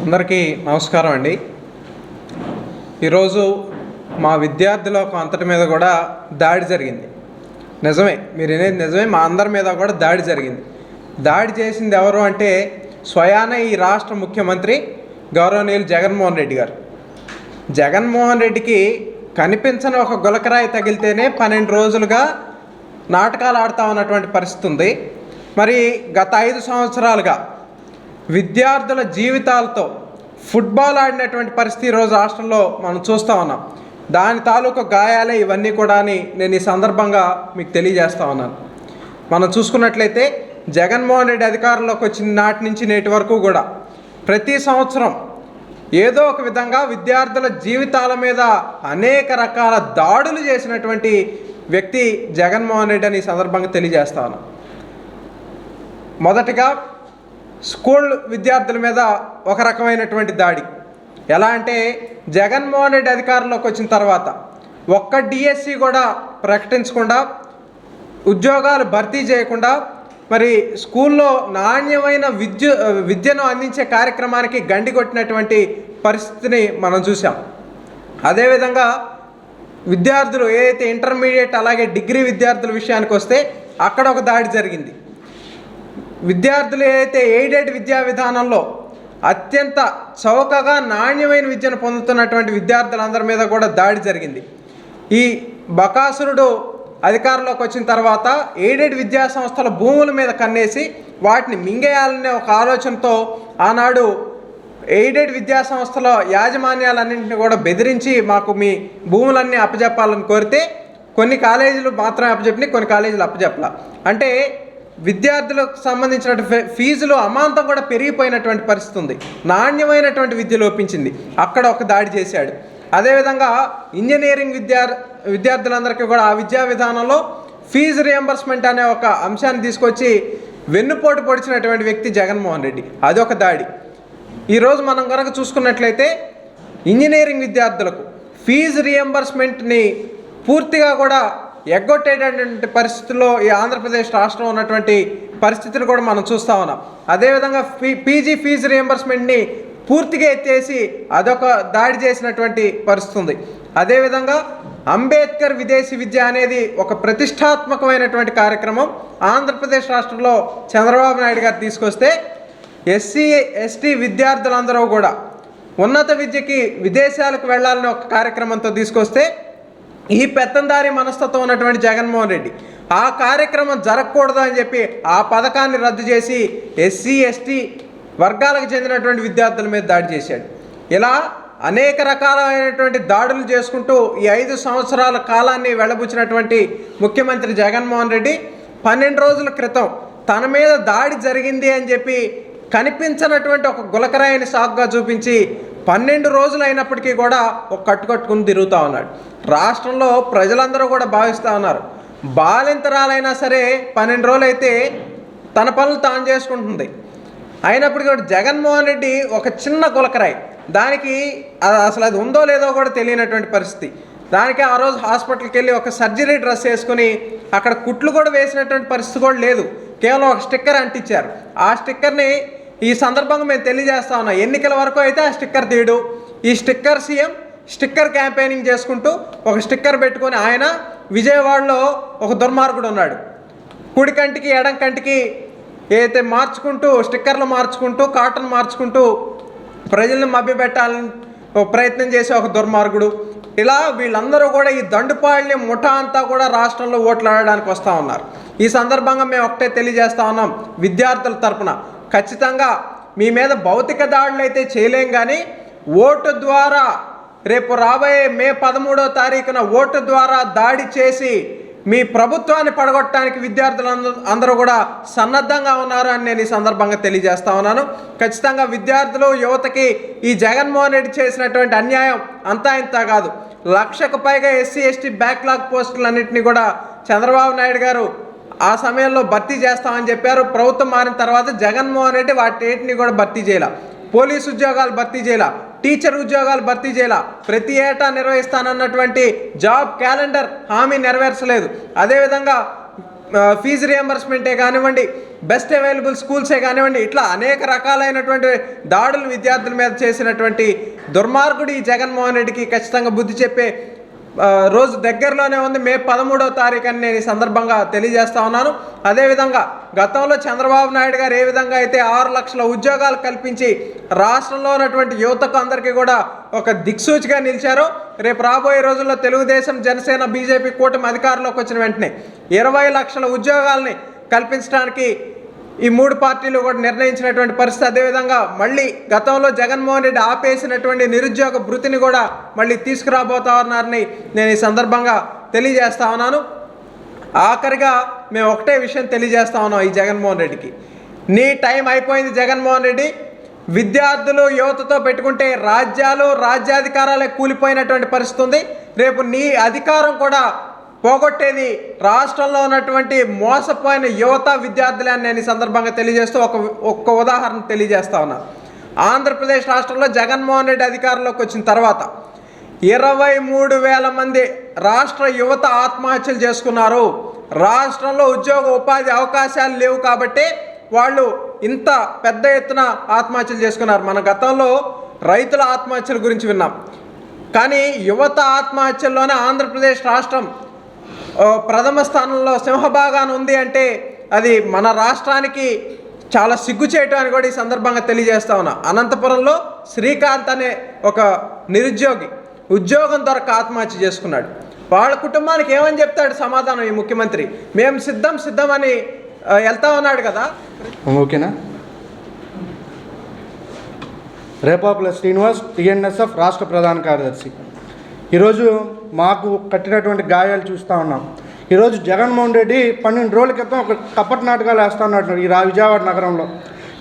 అందరికీ నమస్కారం అండి. ఈరోజు మా విద్యార్థుల అంతటి మీద కూడా దాడి జరిగింది. నిజమే మీరు అనేది నిజమే మా అందరి మీద కూడా దాడి జరిగింది. దాడి చేసింది ఎవరు అంటే స్వయాన ఈ రాష్ట్ర ముఖ్యమంత్రి గౌరవనీయులు జగన్మోహన్ రెడ్డి గారు. జగన్మోహన్ రెడ్డికి కనిపించని ఒక గులకరాయి తగిలితేనే పన్నెండు రోజులుగా నాటకాలు ఆడుతా ఉన్నటువంటి పరిస్థితి ఉంది. మరి గత ఐదు సంవత్సరాలుగా విద్యార్థుల జీవితాలతో ఫుట్బాల్ ఆడినటువంటి పరిస్థితి ఈరోజు రాష్ట్రంలో మనం చూస్తూ ఉన్నాం. దాని తాలూకు గాయాలే ఇవన్నీ కూడా అని నేను ఈ సందర్భంగా మీకు తెలియజేస్తా ఉన్నాను. మనం చూసుకున్నట్లయితే జగన్మోహన్ రెడ్డి అధికారంలోకి వచ్చిన నాటి నుంచి నేటి వరకు కూడా ప్రతి సంవత్సరం ఏదో ఒక విధంగా విద్యార్థుల జీవితాల మీద అనేక రకాల దాడులు చేసినటువంటి వ్యక్తి జగన్మోహన్ రెడ్డి అని ఈ సందర్భంగా తెలియజేస్తాను. మొదటిగా స్కూల్ విద్యార్థుల మీద ఒక రకమైనటువంటి దాడి. ఎలా అంటే జగన్మోహన్ రెడ్డి అధికారంలోకి వచ్చిన తర్వాత ఒక్క డిఎస్సి కూడా ప్రకటించకుండా ఉద్యోగాలు భర్తీ చేయకుండా మరి స్కూల్లో నాణ్యమైన విద్య విద్యను అందించే కార్యక్రమానికి గండి కొట్టినటువంటి పరిస్థితిని మనం చూసాం అదేవిధంగా విద్యార్థులు ఏదైతే ఇంటర్మీడియట్ అలాగే డిగ్రీ విద్యార్థుల విషయానికి వస్తే అక్కడ ఒక దాడి జరిగింది. విద్యార్థులు ఏదైతే ఎయిడెడ్ విద్యా విధానంలో అత్యంత చౌకగా నాణ్యమైన విద్యను పొందుతున్నటువంటి విద్యార్థులందరి మీద కూడా దాడి జరిగింది. ఈ బకాసురుడు అధికారంలోకి వచ్చిన తర్వాత ఎయిడెడ్ విద్యా సంస్థల భూముల మీద కన్నేసి వాటిని మింగేయాలనే ఒక ఆలోచనతో ఆనాడు ఎయిడెడ్ విద్యా సంస్థల యాజమాన్యాలన్నింటినీ కూడా బెదిరించి మాకు మీ భూములన్నీ అప్పజెప్పాలని కోరితే కొన్ని కాలేజీలు మాత్రమే అప్పచెప్పినాయి కొన్ని కాలేజీలు అప్పచెప్పల అంటే విద్యార్థులకు సంబంధించిన ఫీజులు అమాంతం కూడా పెరిగిపోయినటువంటి పరిస్థితి ఉంది. నాణ్యమైనటువంటి విద్య లోపించింది. అక్కడ ఒక దాడి చేశాడు. అదేవిధంగా ఇంజనీరింగ్ విద్యా విద్యార్థులందరికీ కూడా ఆ విద్యా విధానంలో ఫీజు రియంబర్స్మెంట్ అనే ఒక అంశాన్ని తీసుకొచ్చి వెన్నుపోటు పొడిచినటువంటి వ్యక్తి జగన్మోహన్ రెడ్డి. అదొక దాడి. ఈరోజు మనం కనుక చూసుకున్నట్లయితే ఇంజనీరింగ్ విద్యార్థులకు ఫీజు రియంబర్స్మెంట్ని పూర్తిగా కూడా ఎగ్గొట్టేటటువంటి పరిస్థితుల్లో ఈ ఆంధ్రప్రదేశ్ రాష్ట్రం ఉన్నటువంటి పరిస్థితులు కూడా మనం చూస్తూ ఉన్నాం. అదేవిధంగా పీ పీజీ ఫీజు రియంబర్స్మెంట్ని పూర్తిగా ఎత్తేసి అదొక దాడి చేసినటువంటి పరిస్థితి ఉంది. అదేవిధంగా అంబేద్కర్ విదేశీ విద్య అనేది ఒక ప్రతిష్టాత్మకమైనటువంటి కార్యక్రమం ఆంధ్రప్రదేశ్ రాష్ట్రంలో చంద్రబాబు నాయుడు గారు తీసుకొస్తే ఎస్సీ ఎస్టీ విద్యార్థులందరూ కూడా ఉన్నత విద్యకి విదేశాలకు వెళ్ళాలని ఒక కార్యక్రమంతో తీసుకొస్తే ఈ పెత్తందారి మనస్తత్వం ఉన్నటువంటి జగన్మోహన్ రెడ్డి. ఆ కార్యక్రమం జరగకూడదు అని చెప్పి ఆ పథకాన్ని రద్దు చేసి ఎస్సీ ఎస్టీ వర్గాలకు చెందినటువంటి విద్యార్థుల మీద దాడి చేశాడు. ఇలా అనేక రకాలైనటువంటి దాడులు చేసుకుంటూ ఈ ఐదు సంవత్సరాల కాలాన్ని వెళ్ళబుచ్చినటువంటి ముఖ్యమంత్రి జగన్మోహన్ రెడ్డి పన్నెండు రోజుల క్రితం తన మీద దాడి జరిగింది అని చెప్పి కనిపించనటువంటి ఒక గులకరాయిని సాకుగా చూపించి పన్నెండు రోజులు అయినప్పటికీ కూడా ఒక కట్టుకట్టుకుని తిరుగుతూ ఉన్నాడు. రాష్ట్రంలో ప్రజలందరూ కూడా భావిస్తూ ఉన్నారు. బాలింతరాలైనా సరే పన్నెండు రోజులు అయితే తన పనులు తాను చేసుకుంటుంది. అయినప్పటికీ కూడా జగన్మోహన్ రెడ్డి ఒక చిన్న గులకరాయి. దానికి అసలు అది ఉందో లేదో కూడా తెలియనటువంటి పరిస్థితి. దానికి ఆ రోజు హాస్పిటల్కి వెళ్ళి ఒక సర్జరీ డ్రెస్ వేసుకుని అక్కడ కుట్లు కూడా వేసినటువంటి పరిస్థితి కూడా లేదు. కేవలం ఒక స్టిక్కర్ అంటించారు. ఆ స్టిక్కర్ని ఈ సందర్భంగా మేము తెలియజేస్తా ఉన్నాం ఎన్నికల వరకు అయితే ఆ స్టిక్కర్ తీయడు. ఈ స్టిక్కర్ సీఎం స్టిక్కర్ క్యాంపెయినింగ్ చేసుకుంటూ ఒక స్టిక్కర్ పెట్టుకొని ఆయన విజయవాడలో ఒక దుర్మార్గుడు ఉన్నాడు. కుడి కంటికి ఎడం కంటికి ఏదైతే మార్చుకుంటూ స్టిక్కర్లు మార్చుకుంటూ కాటన్ మార్చుకుంటూ ప్రజల్ని మభ్యపెట్టాలని ఒక ప్రయత్నం చేసే ఒక దుర్మార్గుడు. ఇలా వీళ్ళందరూ కూడా ఈ దండుపాళ్ళని ముఠా అంతా కూడా రాష్ట్రంలో ఓట్లాడడానికి వస్తూ ఉన్నారు. ఈ సందర్భంగా మేము ఒకటే తెలియజేస్తా ఉన్నాం విద్యార్థుల తరపున ఖచ్చితంగా మీ మీద భౌతిక దాడులు అయితే చేయలేం కానీ ఓటు ద్వారా రేపు రాబోయే మే పదమూడో తారీఖున ఓటు ద్వారా దాడి చేసి మీ ప్రభుత్వాన్ని పడగొట్టడానికి విద్యార్థులందరూ అందరూ కూడా సన్నద్ధంగా ఉన్నారు అని నేను ఈ సందర్భంగా తెలియజేస్తా ఉన్నాను. ఖచ్చితంగా విద్యార్థులు యువతకి ఈ జగన్మోహన్ రెడ్డి చేసినటువంటి అన్యాయం అంతా ఇంత కాదు. లక్షకు పైగా ఎస్సీ ఎస్టీ బ్యాక్లాగ్ పోస్టులన్నింటినీ కూడా చంద్రబాబు నాయుడు గారు ఆ సమయంలో భర్తీ చేస్తామని చెప్పారు. ప్రభుత్వం మారిన తర్వాత జగన్మోహన్ రెడ్డి వాటిని కూడా భర్తీ చేయాల. పోలీస్ ఉద్యోగాలు భర్తీ చేయాల. టీచర్ ఉద్యోగాలు భర్తీ చేయాల. ప్రతి ఏటా నిర్వహిస్తానన్నటువంటి జాబ్ క్యాలెండర్ హామీ నెరవేర్చలేదు. అదేవిధంగా ఫీజు రియంబర్స్మెంటే కానివ్వండి బెస్ట్ అవైలబుల్ స్కూల్సే కానివ్వండి ఇట్లా అనేక రకాలైనటువంటి దాడులు విద్యార్థుల మీద చేసినటువంటి దుర్మార్గుడు ఈ జగన్మోహన్ రెడ్డికి ఖచ్చితంగా బుద్ధి చెప్పే రోజు దగ్గరలోనే ఉంది. మే పదమూడవ తారీఖు అని నేను ఈ సందర్భంగా తెలియజేస్తా ఉన్నాను. అదేవిధంగా గతంలో చంద్రబాబు నాయుడు గారు ఏ విధంగా అయితే ఆరు లక్షల ఉద్యోగాలు కల్పించి రాష్ట్రంలో ఉన్నటువంటి యువతకు అందరికీ కూడా ఒక దిక్సూచిగా నిలిచారో రేపు రాబోయే రోజుల్లో తెలుగుదేశం జనసేన బీజేపీ కూటమి అధికారంలోకి వచ్చిన వెంటనే ఇరవై లక్షల ఉద్యోగాల్ని కల్పించడానికి ఈ మూడు పార్టీలు కూడా నిర్ణయించినటువంటి పరిస్థితి అదేవిధంగా మళ్ళీ గతంలో జగన్మోహన్ రెడ్డి ఆపేసినటువంటి నిరుద్యోగ భృతిని కూడా మళ్ళీ తీసుకురాబోతా ఉన్నారని నేను ఈ సందర్భంగా తెలియజేస్తా ఉన్నాను. ఆఖరిగా మేము ఒకటే విషయం తెలియజేస్తా ఉన్నాం ఈ జగన్మోహన్ రెడ్డికి. నీ టైం అయిపోయింది జగన్మోహన్ రెడ్డి. విద్యార్థులు యువతతో పెట్టుకుంటే రాజ్యాలు రాజ్యాధికారాలే కూలిపోయినటువంటి పరిస్థితి ఉంది. రేపు నీ అధికారం కూడా పోగొట్టేది రాష్ట్రంలో ఉన్నటువంటి మోసపోయిన యువత విద్యార్థులే అని నేను ఈ సందర్భంగా తెలియజేస్తూ ఒక ఒక్క ఉదాహరణ తెలియజేస్తా ఉన్నా. ఆంధ్రప్రదేశ్ రాష్ట్రంలో జగన్మోహన్ రెడ్డి అధికారంలోకి వచ్చిన తర్వాత ఇరవై మూడు వేల మంది రాష్ట్ర యువత ఆత్మహత్యలు చేసుకున్నారు. రాష్ట్రంలో ఉద్యోగ ఉపాధి అవకాశాలు లేవు కాబట్టి వాళ్ళు ఇంత పెద్ద ఎత్తున ఆత్మహత్యలు చేసుకున్నారు. మన గతంలో రైతుల ఆత్మహత్యల గురించి విన్నాం. కానీ యువత ఆత్మహత్యల్లోనే ఆంధ్రప్రదేశ్ రాష్ట్రం ప్రథమ స్థానంలో సింహభాగాన్ని ఉంది అంటే అది మన రాష్ట్రానికి చాలా సిగ్గుచేయటం అని కూడా ఈ సందర్భంగా తెలియజేస్తా ఉన్నా. అనంతపురంలో శ్రీకాంత్ అనే ఒక నిరుద్యోగి ఉద్యోగం దొరక ఆత్మహత్య చేసుకున్నాడు. వాళ్ళ కుటుంబానికి ఏమని చెప్తాడు సమాధానం ఈ ముఖ్యమంత్రి? మేము సిద్ధం సిద్ధం అని వెళ్తా ఉన్నాడు కదా. ఓకేనా? రేపాపుల శ్రీనివాస్ టిఎన్ఎస్ఎఫ్ రాష్ట్ర ప్రధాన కార్యదర్శి. ఈరోజు మాకు కట్టినటువంటి గాయాలు చూస్తూ ఉన్నాం. ఈరోజు జగన్మోహన్ రెడ్డి పన్నెండు రోజుల క్రితం ఒక కపట నాటకాలు వేస్తా ఉన్నాడు ఈ రా విజయవాడ నగరంలో.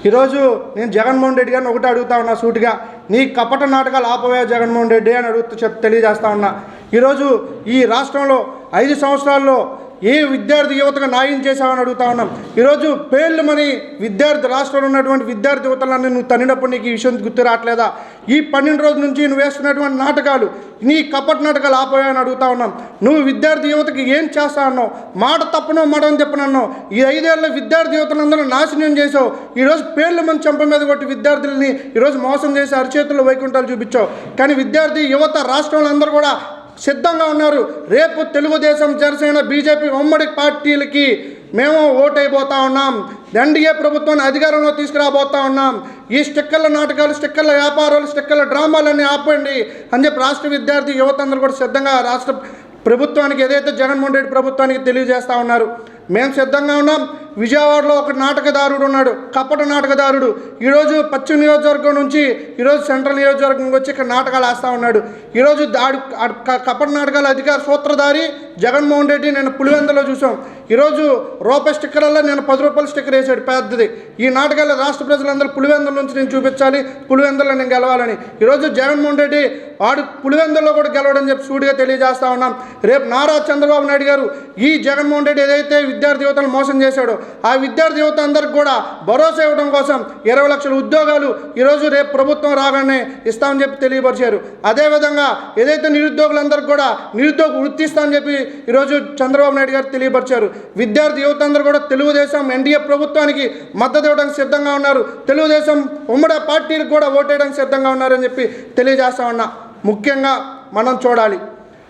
ఈరోజు నేను జగన్మోహన్ రెడ్డి గారిని ఒకటి అడుగుతా ఉన్నా సూటిగా నీ కపట నాటకాలు ఆపవే జగన్మోహన్ రెడ్డి అని అడుగుతూ చెప్ తెలియజేస్తా ఉన్నా. ఈరోజు ఈ రాష్ట్రంలో ఐదు సంవత్సరాల్లో ఏ విద్యార్థి యువతకు న్యాయం చేశావని అడుగుతా ఉన్నాం. ఈరోజు పేర్లు మని విద్యార్థి రాష్ట్రంలో ఉన్నటువంటి విద్యార్థి యువతలన్నీ నువ్వు తన్నినప్పుడు నీకు ఈ విషయం గుర్తు రావట్లేదా? ఈ పన్నెండు రోజుల నుంచి నువ్వు వేస్తున్నటువంటి నాటకాలు నీ కపట నాటకాలు ఆపోయాయని అడుగుతా ఉన్నాం. నువ్వు విద్యార్థి యువతకి ఏం చేస్తా అన్నావు? మాట తప్పనో మాట చెప్పనన్నావు. ఈ ఐదేళ్ళ విద్యార్థి యువతలందరూ నాశనం చేసావు ఈరోజు పేర్లు మన చెంప మీద కొట్టి విద్యార్థులని ఈరోజు మోసం చేసి అరచేతుల్లో వైకుంఠాలు చూపించావు. కానీ విద్యార్థి యువత రాష్ట్రంలో అందరూ కూడా సిద్ధంగా ఉన్నారు. రేపు తెలుగుదేశం జనసేన బీజేపీ ఉమ్మడి పార్టీలకి మేము ఓటైపోతా ఉన్నాం. ఎన్డీఏ ప్రభుత్వాన్ని అధికారంలో తీసుకురాబోతా ఉన్నాం. ఈ స్టిక్కర్ల నాటకాలు స్టిక్కర్ల వ్యాపారాలు స్టిక్కర్ల డ్రామాలన్నీ ఆపండి అని చెప్పి రాష్ట్ర విద్యార్థి యువతందరూ కూడా సిద్ధంగా రాష్ట్ర ప్రభుత్వానికి ఏదైతే జగన్మోహన్ రెడ్డి ప్రభుత్వానికి తెలియజేస్తా ఉన్నారు. మేము సిద్ధంగా ఉన్నాం. విజయవాడలో ఒక నాటకదారుడు ఉన్నాడు కపట నాటకదారుడు. ఈరోజు పశ్చిమ నియోజకవర్గం నుంచి ఈరోజు సెంట్రల్ నియోజకవర్గం వచ్చి ఇక్కడ నాటకాలు వేస్తూ ఉన్నాడు. ఈరోజు దాడి కపట నాటకాల అధికార సూత్రధారి జగన్మోహన్ రెడ్డి నేను పులివెందులో చూసాం. ఈరోజు రూపాయి స్టిక్కర్లలో నేను పది రూపాయల స్టిక్కర్ వేసాడు పెద్దది. ఈ నాటకాలు రాష్ట్ర ప్రజలందరూ పులివెందుల నుంచి నేను చూపించాలి పులివెందులో నేను గెలవాలని. ఈరోజు జగన్మోహన్ రెడ్డి వాడు పులివెందుల్లో కూడా గెలవడం చెప్పి సూటిగా తెలియజేస్తా ఉన్నాం. రేపు నారా చంద్రబాబు నాయుడు గారు ఈ జగన్మోహన్ రెడ్డి ఏదైతే విద్యార్థి యువతను మోసం చేశాడో ఆ విద్యార్థి యువత అందరికి కూడా భరోసా ఇవ్వడం కోసం ఇరవై లక్షల ఉద్యోగాలు ఈరోజు రేపు ప్రభుత్వం రాగానే ఇస్తామని చెప్పి తెలియపరిచారు. అదేవిధంగా ఏదైతే నిరుద్యోగులందరికీ కూడా నిరుద్యోగ వృత్తి ఇస్తామని చెప్పి ఈరోజు చంద్రబాబు నాయుడు గారు తెలియపరిచారు. విద్యార్థి యువత అందరూ కూడా తెలుగుదేశం ఎన్డీఏ ప్రభుత్వానికి మద్దతు ఇవ్వడానికి సిద్ధంగా ఉన్నారు. తెలుగుదేశం ఉమ్మడి పార్టీలకు కూడా ఓటేయడానికి సిద్ధంగా ఉన్నారని చెప్పి తెలియజేస్తా ఉన్నా. ముఖ్యంగా మనం చూడాలి.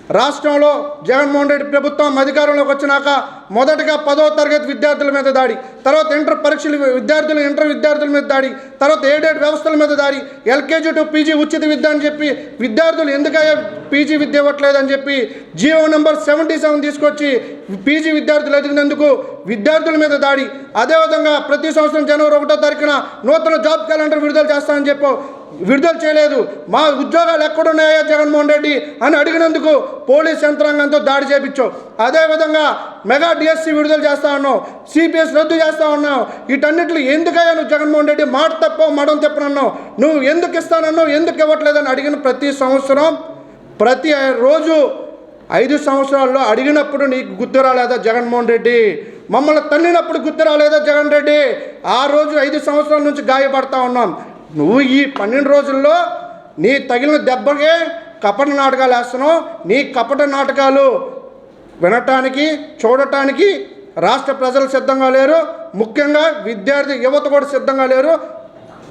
రాష్ట్రంలో జగన్మోహన్ రెడ్డి ప్రభుత్వం అధికారంలోకి వచ్చినాక మొదటగా పదో తరగతి విద్యార్థుల మీద దాడి తర్వాత ఇంటర్ పరీక్షలు విద్యార్థులు ఇంటర్ విద్యార్థుల మీద దాడి తర్వాత ఏడేడు వ్యవస్థల మీద దాడి ఎల్కేజీ టు పీజీ ఉచిత విద్య అని చెప్పి విద్యార్థులు ఎందుకయ్యా పీజీ విద్య ఇవ్వట్లేదని చెప్పి జియో నెంబర్ సెవెంటీ సెవెన్ తీసుకొచ్చి పీజీ విద్యార్థులు ఎదిగినందుకు విద్యార్థుల మీద దాడి అదేవిధంగా ప్రతి సంవత్సరం జనవరి ఒకటో తారీఖున నూతన జాబ్ క్యాలెండర్ విడుదల చేస్తామని చెప్పావు విడుదల చేయలేదు. మా ఉద్యోగాలు ఎక్కడున్నాయో జగన్మోహన్ రెడ్డి అని అడిగినందుకు పోలీస్ యంత్రాంగంతో దాడి చేపించావు. అదేవిధంగా మెగా డిఎస్సి విడుదల చేస్తా ఉన్నావు. సిపిఎస్ రద్దు చేస్తా ఉన్నావు. వీటన్నిటిని ఎందుకయ్యా నువ్వు జగన్మోహన్ రెడ్డి మాట తప్ప మడం తెప్పనన్నావు? నువ్వు ఎందుకు ఇస్తానన్నావు? ఎందుకు ఇవ్వట్లేదని అడిగిన ప్రతి సంవత్సరం ప్రతి రోజు ఐదు సంవత్సరాల్లో అడిగినప్పుడు నీకు గుర్తు రాలేదా జగన్మోహన్ రెడ్డి? మమ్మల్ని తన్నినప్పుడు గుర్తు రాలేదా జగన్ రెడ్డి? ఆ రోజు ఐదు సంవత్సరాల నుంచి గాయపడతా ఉన్నాం. నువ్వు ఈ పన్నెండు రోజుల్లో నీ తగిలిన దెబ్బకే కపట నాటకాలు వేస్తున్నావు. నీ కపట నాటకాలు వినటానికి చూడటానికి రాష్ట్ర ప్రజలు సిద్ధంగా లేరు. ముఖ్యంగా విద్యార్థి యువత కూడా సిద్ధంగా లేరు.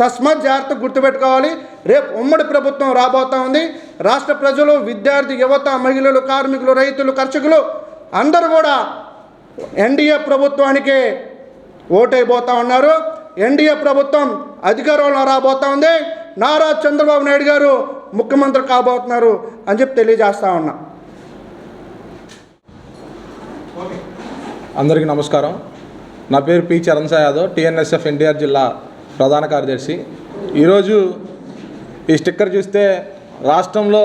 తస్మాత్ జాగ్రత్త గుర్తుపెట్టుకోవాలి. రేపు ఉమ్మడి ప్రభుత్వం రాబోతా ఉంది. రాష్ట్ర ప్రజలు విద్యార్థి యువత మహిళలు కార్మికులు రైతులు కర్షకులు అందరూ కూడా ఎన్డీఏ ప్రభుత్వానికి ఓటైపోతా ఉన్నారు. ఎన్డీఏ ప్రభుత్వం అధికారంలో రాబోతా ఉంది నారా చంద్రబాబు నాయుడు గారు ముఖ్యమంత్రి కాబోతున్నారు అని చెప్పి తెలియజేస్తా ఉన్నా. అందరికీ నమస్కారం. నా పేరు పి చరణ్ సాయ్ యాదవ్ టీఎన్ఎస్ఎఫ్ ఎన్టీఆర్ జిల్లా ప్రధాన కార్యదర్శి. ఈరోజు ఈ స్టిక్కర్ చూస్తే రాష్ట్రంలో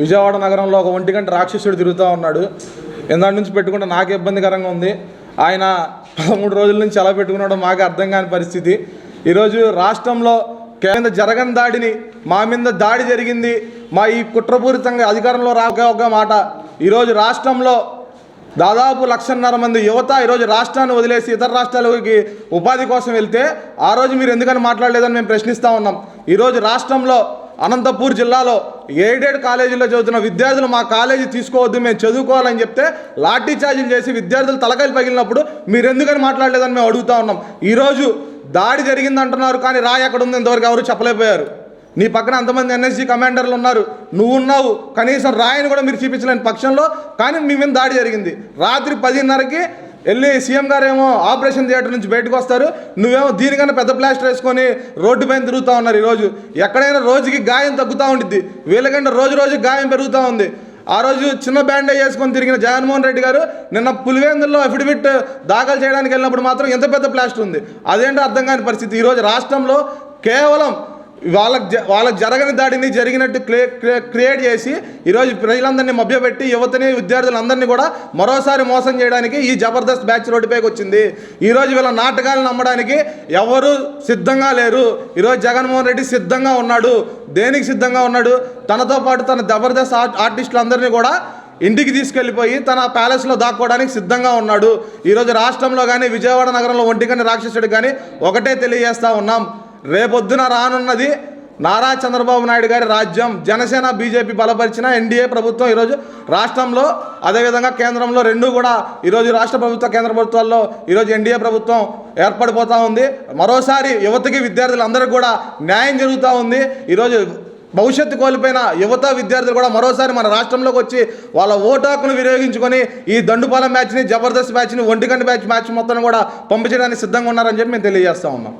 విజయవాడ నగరంలో ఒక ఒంటి గంట రాక్షసుడు తిరుగుతూ ఉన్నాడు. ఇందాటి నుంచి పెట్టుకుంటే నాకు ఇబ్బందికరంగా ఉంది. ఆయన పదమూడు రోజుల నుంచి ఎలా పెట్టుకున్నాడో మాకు అర్థం కాని పరిస్థితి. ఈరోజు రాష్ట్రంలో కేంద్ర జరగని దాడిని మా మీద దాడి జరిగింది. మా ఈ కుట్రపూరితంగా అధికారంలో రాక ఒక మాట. ఈరోజు రాష్ట్రంలో దాదాపు లక్షన్నర మంది యువత ఈరోజు రాష్ట్రాన్ని వదిలేసి ఇతర రాష్ట్రాలకి ఉపాధి కోసం వెళ్తే ఆ రోజు మీరు ఎందుకని మాట్లాడలేదని మేము ప్రశ్నిస్తూ ఉన్నాం. ఈరోజు రాష్ట్రంలో అనంతపూర్ జిల్లాలో ఎయిడెడ్ కాలేజీలో చదువుతున్న విద్యార్థులు మా కాలేజీ తీసుకోవద్దు మేము చదువుకోవాలని చెప్తే లాఠీ ఛార్జీలు చేసి విద్యార్థులు తలకాయలు పగిలినప్పుడు మీరు ఎందుకని మాట్లాడలేదని మేము అడుగుతా ఉన్నాం. ఈరోజు దాడి జరిగింది అంటున్నారు కానీ రాయి ఎక్కడ ఉంది ఇంతవరకు ఎవరు చెప్పలేకపోయారు. నీ పక్కన అంతమంది ఎన్ఎస్జీ కమాండర్లు ఉన్నారు. నువ్వు ఉన్నావు కనీసం రాయిని కూడా మీరు చూపించలేని పక్షంలో కానీ మీ మీద దాడి జరిగింది. రాత్రి పదిన్నరకి వెళ్ళి సీఎం గారు ఏమో ఆపరేషన్ థియేటర్ నుంచి బయటకు వస్తారు. నువ్వేమో దీనికన్నా పెద్ద ప్లాస్టర్ వేసుకొని రోడ్డు పైన తిరుగుతూ ఉన్నారు ఈరోజు. ఎక్కడైనా రోజుకి గాయం తగ్గుతూ ఉండిద్ది. వీళ్ళకంటే రోజు రోజుకి గాయం పెరుగుతూ ఉంది. ఆ రోజు చిన్న బ్యాండేజ్ వేసుకొని తిరిగిన జగన్మోహన్ రెడ్డి గారు నిన్న పులివేందుల్లో అఫిడవిట్ దాఖలు చేయడానికి వెళ్ళినప్పుడు మాత్రం ఎంత పెద్ద ప్లాస్టర్ ఉంది. అదేంటో అర్థం కాని పరిస్థితి. ఈరోజు రాష్ట్రంలో కేవలం వాళ్ళకి వాళ్ళకి జరగని దాడిని జరిగినట్టు క్రియేట్ చేసి ఈరోజు ప్రజలందరినీ మభ్యపెట్టి యువతని విద్యార్థులందరినీ కూడా మరోసారి మోసం చేయడానికి ఈ జబర్దస్త్ బ్యాచ్ రోడ్డుపైకి వచ్చింది. ఈరోజు వీళ్ళ నాటకాలను నమ్మడానికి ఎవరు సిద్ధంగా లేరు. ఈరోజు జగన్మోహన్ రెడ్డి సిద్ధంగా ఉన్నాడు. దేనికి సిద్ధంగా ఉన్నాడు? తనతో పాటు తన జబర్దస్త్ ఆర్ట్ ఆర్టిస్టులందరినీ కూడా ఇంటికి తీసుకెళ్ళిపోయి తన ప్యాలెస్లో దాక్కోవడానికి సిద్ధంగా ఉన్నాడు. ఈరోజు రాష్ట్రంలో కానీ విజయవాడ నగరంలో ఒంటికని రాక్షసుడు కానీ ఒకటే తెలియజేస్తా ఉన్నాం. రేపొద్దున రానున్నది నారా చంద్రబాబు నాయుడు గారి రాజ్యం. జనసేన బీజేపీ బలపరిచిన ఎన్డీఏ ప్రభుత్వం ఈరోజు రాష్ట్రంలో అదేవిధంగా కేంద్రంలో రెండు కూడా ఈరోజు రాష్ట్ర ప్రభుత్వ కేంద్ర ప్రభుత్వాల్లో ఈరోజు ఎన్డీఏ ప్రభుత్వం ఏర్పడిపోతూ ఉంది. మరోసారి యువతకి విద్యార్థులందరికీ కూడా న్యాయం జరుగుతూ ఉంది. ఈరోజు భవిష్యత్తు కోల్పోయిన యువత విద్యార్థులు కూడా మరోసారి మన రాష్ట్రంలోకి వచ్చి వాళ్ళ ఓటు హక్కును వినియోగించుకొని ఈ దండుపాలెం మ్యాచ్ని జబర్దస్త్ మ్యాచ్ని ఒంటిగంట మ్యాచ్ మ్యాచ్ మొత్తం కూడా పంపించడానికి సిద్ధంగా ఉన్నారని చెప్పి మేము తెలియజేస్తా ఉన్నాం.